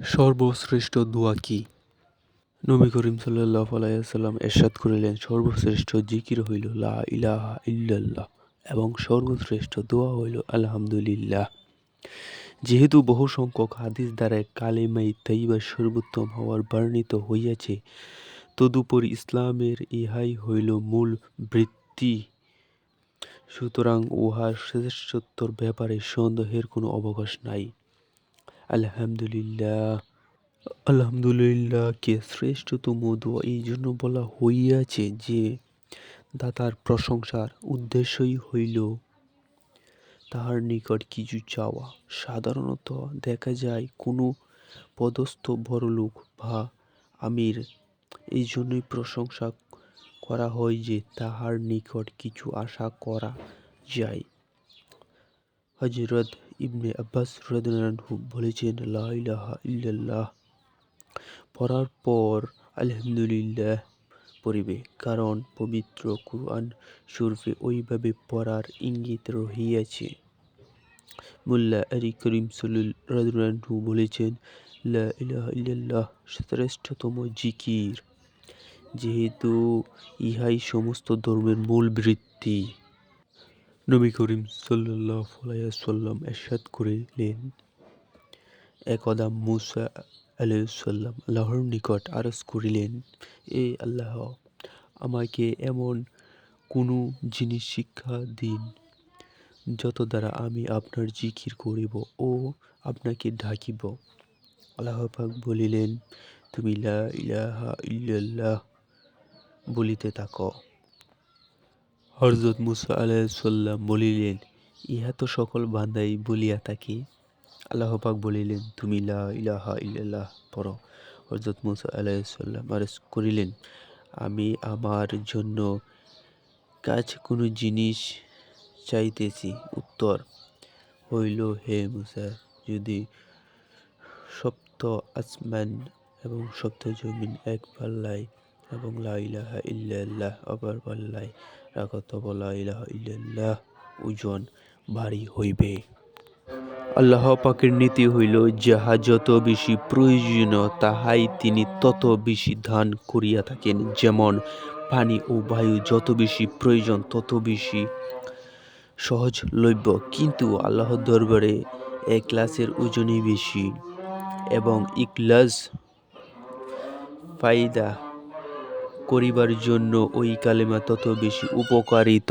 সর্বশ্রেষ্ঠ দোয়া কি? নবী করিম সাল্লাহ আলাইসাল্লাম এরশাদ করিলেন, সর্বশ্রেষ্ঠ জিকির হইল লা ইলাহা ইল্লাল্লাহ এবং সর্বশ্রেষ্ঠ দোয়া হইল আলহামদুলিল্লাহ। যেহেতু বহু সংখ্যক হাদিস দ্বারা কালেমাই তাইবা সর্বোত্তম হওয়ার বর্ণিত হইয়াছে, তদুপরি ইসলামের ইহাই হইল মূল বৃত্তি। সুতরাং উহার শ্রেষ্ঠত্বর ব্যাপারে সন্দেহের কোনো অবকাশ নাই। আলহামদুলিল্লাহ। আলহামদুলিল্লাহকে শ্রেষ্ঠতম দোয়া এই জন্য বলা হইয়াছে যে, দাতার প্রশংসার উদ্দেশ্যই হইল তাহার নিকট কিছু চাওয়া। সাধারণত দেখা যায় কোনো পদস্থ বড়লোক বা আমির এই জন্যই প্রশংসা করা হয় যে তাহার নিকট কিছু আশা করা যায়। হজরত ইবনে আব্বাস রাদিয়াল্লাহু বলেছেন, লা ইলাহা ইল্লাল্লাহ পড়ার পর আলহামদুলিল্লাহ পড়িবে। কারণ পবিত্র কুরআন শরীফে ওইভাবে পড়ার ইঙ্গিত রহিয়াছে। মোল্লা আলী করিম সল্লু বলেছেন, লা ইলাহা ইল্লাল্লাহ শ্রেষ্ঠতম জিকির। যেহেতু ইহাই সমস্ত ধর্মের মূল বৃত্তি। নবী করিম সাল্লাহ সাল্লাম এরশাদ করিলেন একদা মুসা আলাইসাল্লাম আল্লাহর নিকট আরজ করিলেন, এ আল্লাহ, আমাকে এমন কোনো জিনিস শিক্ষা দিন, যত দ্বারা আমি আপনার জিকির করিব ও আপনাকে ঢাকিব। আল্লাহ পাক বলিলেন, তুমি লা ইলাহা ইল্লাল্লাহ বলিতে থাকো। হরজত মুসা আলাইসাল্লাম বলিলেন, ইহা তো সকল বান্দাই বলিয়া থাকি। আল্লাহ পাক বলিলেন, তুমি লা ইলাহা ইল্লাল্লাহ পড়ো। হজরত মুসা আলাইসাল্লাম আরজ করিলেন, আমি আমার জন্য কাজ কোনো জিনিস চাইতেছি। উত্তর হইল, হে মুসা, যদি সপ্ত আসমান এবং সপ্ত জমিন এক পাল্লায় এবং লাইলাহা ইল্লাল্লাহ অপর পাল্লায় রাখত বলা ইলাহা ইল্লাল্লাহ ওজন ভারী হইবে। আল্লাহ পাকের নীতি হইল, যাহা যত বেশি প্রয়োজনীয়, তাহাই তিনি তত বেশি দান করিয়া থাকেন। যেমন পানি ও বায়ু যত বেশি প্রয়োজন, তত বেশি সহজলভ্য কিন্তু আল্লাহর দরবারে একলাসের ওজনই বেশি এবং ইকলাস ফায়দা করিবার জন্য ওই কালেমা তত বেশি উপকারিত।